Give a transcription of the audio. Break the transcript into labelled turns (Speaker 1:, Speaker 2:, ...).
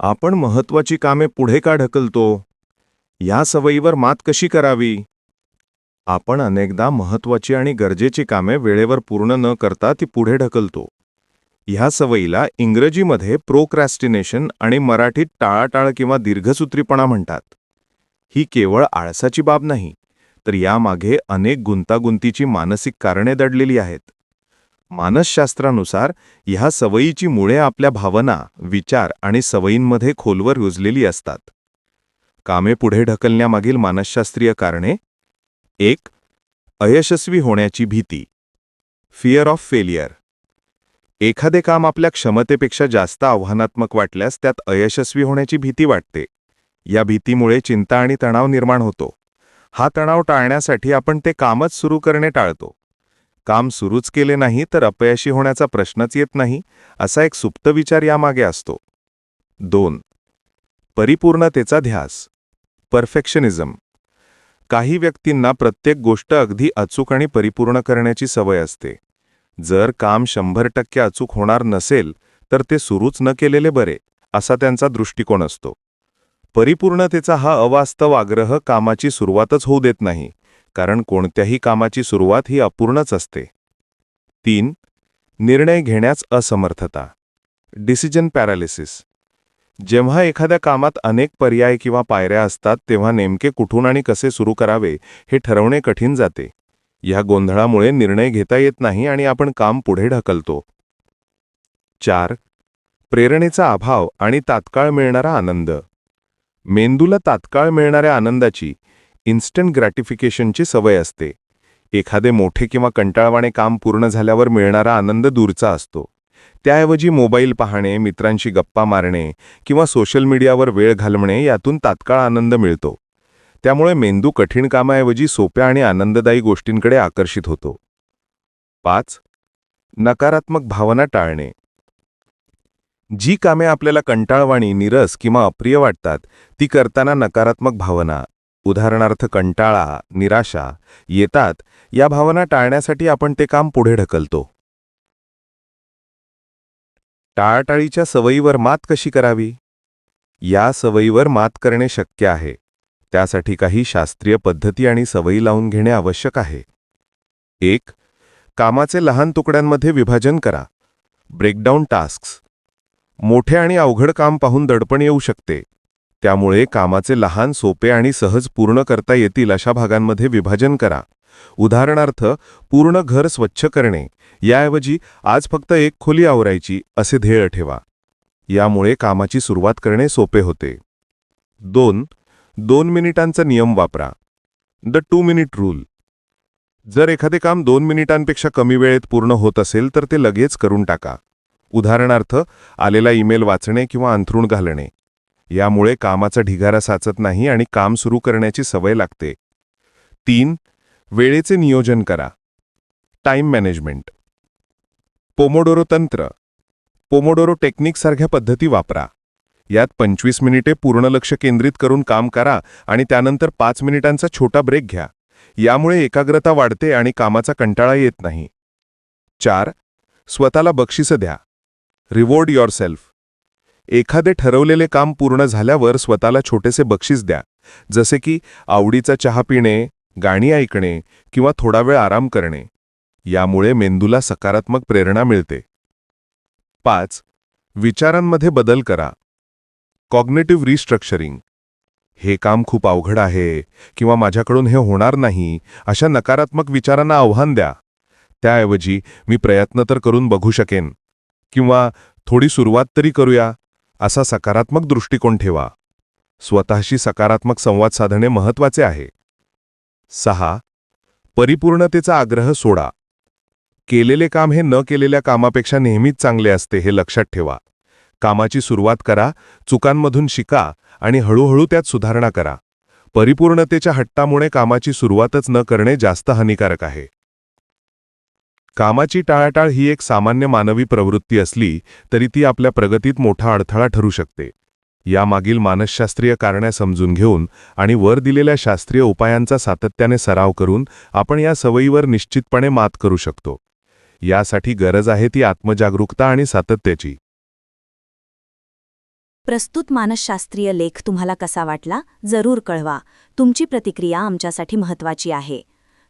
Speaker 1: आपण महत्वाची कामे पुढे का ढकलतो? या सवयीवर मात कशी करावी? आपण अनेकदा महत्वाची आणि गरजेची कामे वेळेवर पूर्ण न करता ती पुढे ढकलतो. ह्या सवयीला इंग्रजीमध्ये प्रोक्रॅस्टिनेशन आणि मराठीत टाळाटाळ किंवा दीर्घसूत्रीपणा म्हणतात. ही केवळ आळसाची बाब नाही तर यामागे अनेक गुंतागुंतीची मानसिक कारणे दडलेली आहेत. मानसशास्त्रानुसार ह्या सवयीची मुळे आपल्या भावना विचार आणि सवयींमध्ये खोलवर रुजलेली असतात. कामे पुढे ढकलण्यामागील मानसशास्त्रीय कारणे? एक अयशस्वी होण्याची भीती. फिअर ऑफ फेलियर एखादे काम आपल्या क्षमतेपेक्षा जास्त आव्हानात्मक वाटल्यास त्यात अयशस्वी होण्याची भीती वाटते. या भीतीमुळे चिंता आणि तणाव निर्माण होतो. हा तणाव टाळण्यासाठी आपण ते कामच सुरू करणे टाळतो. काम सुरूच केले नाही तर अपयशी होण्याचा प्रश्नच येत नाही असा एक सुप्त विचार यामागे असतो. दोन. परिपूर्णतेचा ध्यास. परफेक्शनिझम. काही व्यक्तींना प्रत्येक गोष्ट अगदी अचूक आणि परिपूर्ण करण्याची सवय असते. जर काम शंभर टक्के अचूक होणार नसेल तर ते सुरूच न केलेले बरे असा त्यांचा दृष्टिकोन असतो. परिपूर्णतेचा हा अवास्तव आग्रह कामाची सुरुवातच होऊ देत नाही कारण कोणत्याही कामाची सुरुवात ही अपूर्णच असते. तीन निर्णय घेण्यास असमर्थता. डिसिजन पॅरालिसिस जेव्हा एखाद्या कामात अनेक पर्याय किंवा पायऱ्या असतात तेव्हा नेमके कुठून आणि कसे सुरू करावे हे ठरवणे कठीण जाते. या गोंधळामुळे निर्णय घेता येत नाही आणि आपण काम पुढे ढकलतो. चार प्रेरणेचा अभाव आणि तात्काळ मिळणारा आनंद. मेंदूला तात्काळ मिळणाऱ्या आनंदाची इन्स्टंट ग्रॅटिफिकेशनची सवय असते. एखादे मोठे किंवा कंटाळवाणे काम पूर्ण झाल्यावर मिळणारा आनंद दूरचा असतो. त्याऐवजी मोबाईल पाहणे मित्रांशी गप्पा मारणे किंवा सोशल मीडियावर वेळ घालवणे यातून तात्काळ आनंद मिळतो. त्यामुळे मेंदू कठीण कामाऐवजी सोप्या आणि आनंददायी गोष्टींकडे आकर्षित होतो. पाच. नकारात्मक भावना टाळणे. जी कामे आपल्याला कंटाळवाणी निरस किंवा अप्रिय वाटतात ती करताना नकारात्मक भावना. उदाहरणार्थ कंटाळा निराशा येतात या भावना टाळण्यासाठी आपण ते काम पुढे ढकलतो. टाळाटाळीच्या सवयीवर मात कशी करावी? या सवयीवर मात करणे शक्य आहे. त्यासाठी काही शास्त्रीय पद्धती आणि सवयी लावून घेणे आवश्यक आहे. एक कामाचे लहान तुकड्यांमध्ये विभाजन करा. Breakdown tasks. मोठे आणि अवघड काम पाहून दडपण येऊ शकते. त्यामुळे कामाचे लहान सोपे आणि सहज पूर्ण करता येतील अशा भागांमध्ये विभाजन करा. उदाहरणार्थ पूर्ण घर स्वच्छ करणे. याऐवजी आज फक्त एक खोली आवरायची असे ध्येय ठेवा. यामुळे कामाची सुरुवात करणे सोपे होते. दोन दोन मिनिटांचा नियम वापरा. The two minute rule. जर एखादे काम दोन मिनिटांपेक्षा कमी वेळेत पूर्ण होत असेल तर ते लगेच करून टाका. उदाहरणार्थ आलेला ईमेल वाचणे किंवा अंथरूण घालणे. यामुळे कामाचा ढिगारा साचत नाही आणि काम सुरू करण्याची सवय लागते. तीन वेळेचे नियोजन करा. टाइम मॅनेजमेंट पोमोडोरो तंत्र पोमोडोरो टेक्निकसारख्या पद्धती वापरा. यात पंचवीस मिनिटे पूर्ण लक्ष केंद्रित करून काम करा आणि त्यानंतर पाच मिनिटांचा छोटा ब्रेक घ्या. यामुळे एकाग्रता वाढते आणि कामाचा कंटाळा येत नाही. चार स्वतःला बक्षिसं द्या. रिवॉर्ड युअरसेल्फ एखादे ठरवलेले काम पूर्ण झाल्यावर स्वतःला छोटेसे बक्षीस द्या. जसे की आवडीचा चहा पिणे गाणी ऐकणे किंवा थोडा वेळ आराम करणे. यामुळे मेंदूला सकारात्मक प्रेरणा मिळते. पाच विचारांमध्ये बदल करा. Cognitive restructuring. हे काम खूप अवघड आहे किंवा माझ्याकडून हे होणार नाही अशा नकारात्मक विचारांना आव्हान द्या. त्याऐवजी मी प्रयत्न तर करून बघू शकेन. किंवा थोडी सुरुवात तरी करूया. असा सकारात्मक दृष्टिकोन ठेवा. स्वतःशी सकारात्मक संवाद साधणे महत्त्वाचे आहे. सहा. परिपूर्णतेचा आग्रह सोडा. केलेले काम हे न केलेल्या कामापेक्षा नेहमीच चांगले असते हे लक्षात ठेवा. कामाची सुरुवात करा चुकांमधून शिका आणि हळूहळू त्यात सुधारणा करा. परिपूर्णतेच्या हट्टामुळे कामाची सुरुवातच न करणे जास्त हानिकारक आहे. कामाची टाळाटाळ ही एक सामान्य मानवी प्रवृत्ती असली तरी ती आपल्या प्रगतीत मोठा अडथळा ठरू शकते. यामागील मानसशास्त्रीय कारणे समजून घेऊन आणि वर दिलेल्या शास्त्रीय उपायांचा सातत्याने सराव करून आपण या सवयीवर निश्चितपणे मात करू शकतो. यासाठी गरज आहे ती आत्मजागरूकता आणि सातत्याची.
Speaker 2: प्रस्तुत मानसशास्त्रीय लेख तुम्हाला कसा वाटला? जरूर कळवा. तुमची प्रतिक्रिया आमच्यासाठी महत्त्वाची आहे.